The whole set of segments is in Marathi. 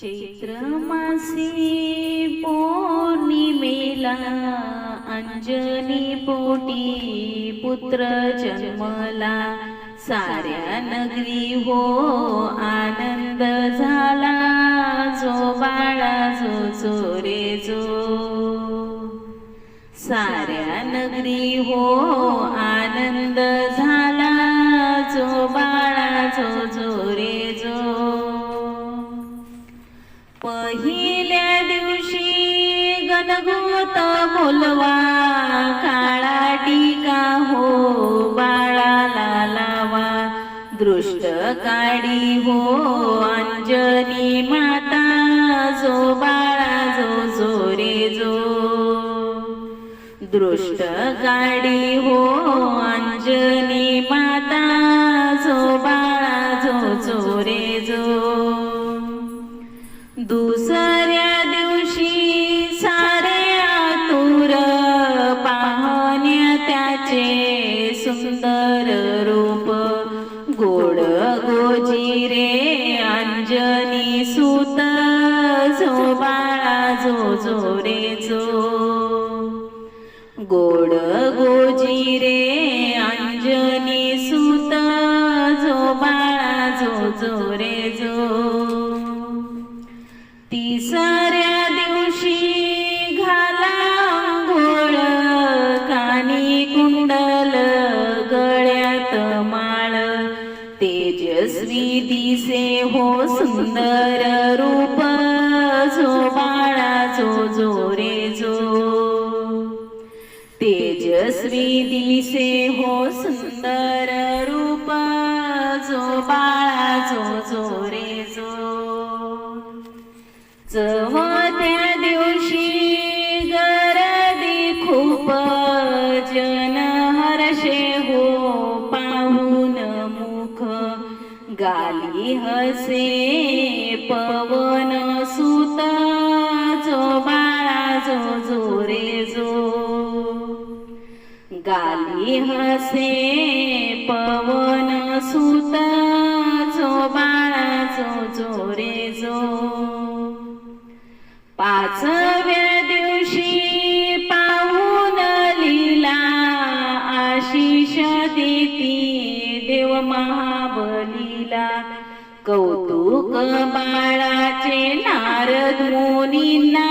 चैत्र मासी पौर्णिमेला अंजनी पोटी पुत्र जन्मला. साऱ्या नगरी हो आनंद झाला. जो बाळा जो जो रे जो साऱ्या नगरी हो दृष्ट काढी हो अंजनी माता जो बाळा जो जो रे जो. दृष्ट काढी हो अंजनी माता जो बाळा जो जो रे जो. दुसऱ्या अंजनी सुत जो बाळा जो जो रे जो. गोड गोजी रे अंजनी सुत जो बाळा जो जो रे तेजस्वी दिसे हो सुंदर रूप जो बाळा जो जो. रे जो तेजस्वी दिसे हो सुंदर रूप जो बाळा जो जो रे गाली पवन सुत जो बाळा जो जो रे जो. गाली हसे पवन सुत जो बाळा जो जो रे जो. पाचव्या दिवशी पाहून लिला आशिष देती देव महाबलीला. कौतुक बाळाचे नारद मुनींना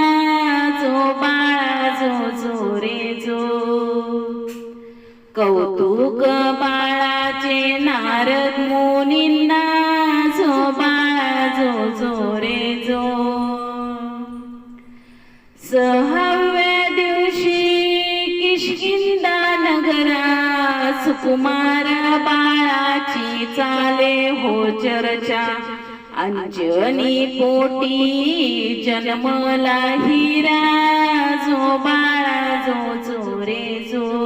जो बाळा जो जो रे जो. कौतुक बाळाचे नारद मुनींना जो बाळा जो जो रे जो. सहाव्या दिवशी किशकिंदा नगरा सुकुमारा बाळाची चाले हो चर्चा. अंजनी पोटी जन्मला हिरा. जो बाळा जो जो रे जो.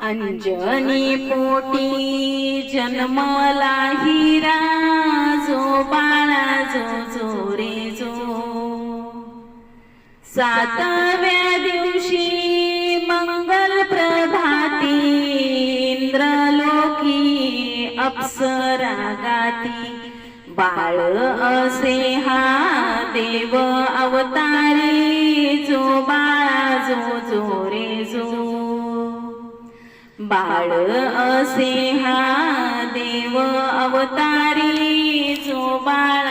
अंजनी पोटी जन्मला हिरा. जो बाळा जो जो रे जो. सातव्या अप्सरा गाती बाळ असे हा देव अवतारी. जो बाळा जो जो रे जो बाळ असे हा देव अवतारी. जो बाळा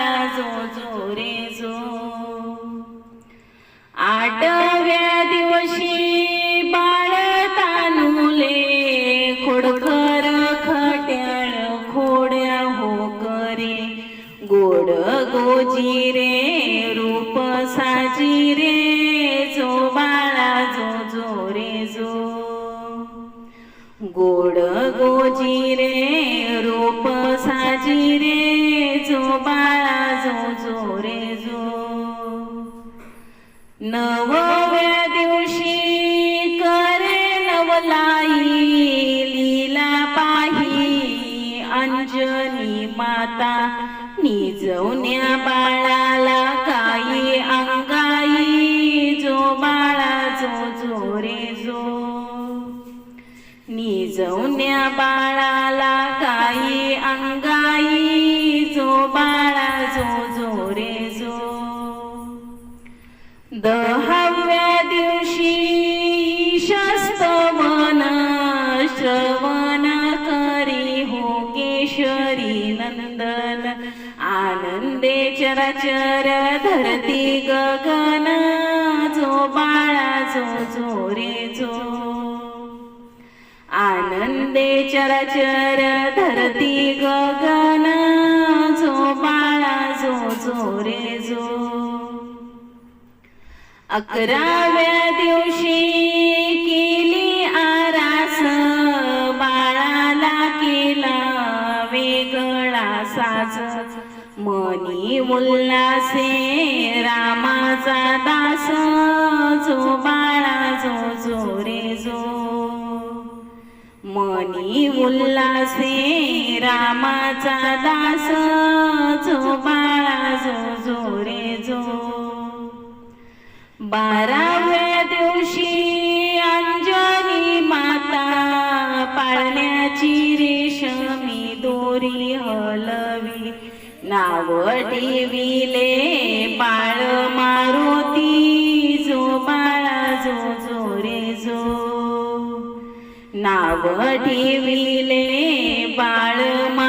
साजी रे जो बाळा जो जो रे जो. गोड गोजी रे रोप साजी रे जो बाळा जो जो रे जो. नवव्या दिवशी करे नवलाई लीला पाही अंजनी माता निजवण्या बाळाला काही अंगाई जो बाळा जो जो रे जो. निजवण्या बाळाला चराचर धरती गगन जो बाळा जो जो रे जो आनंदे चराचर धरती गगन जो बाळा जो जो रे जो अकराव्या दिवशी मनी उल्लासे रामाचा दास जो बाळा जो जो रे जो. मनी उल्लासे रामाचा दास जो बाळा जो जो रे जो. बाराव्या दिवशी अंजनी माता पाळण्याची रेशमी दोरी नाव ठेविले बाळ मारुती जो बाळा जो जो रे जो. नाव ठेविले बाळ मा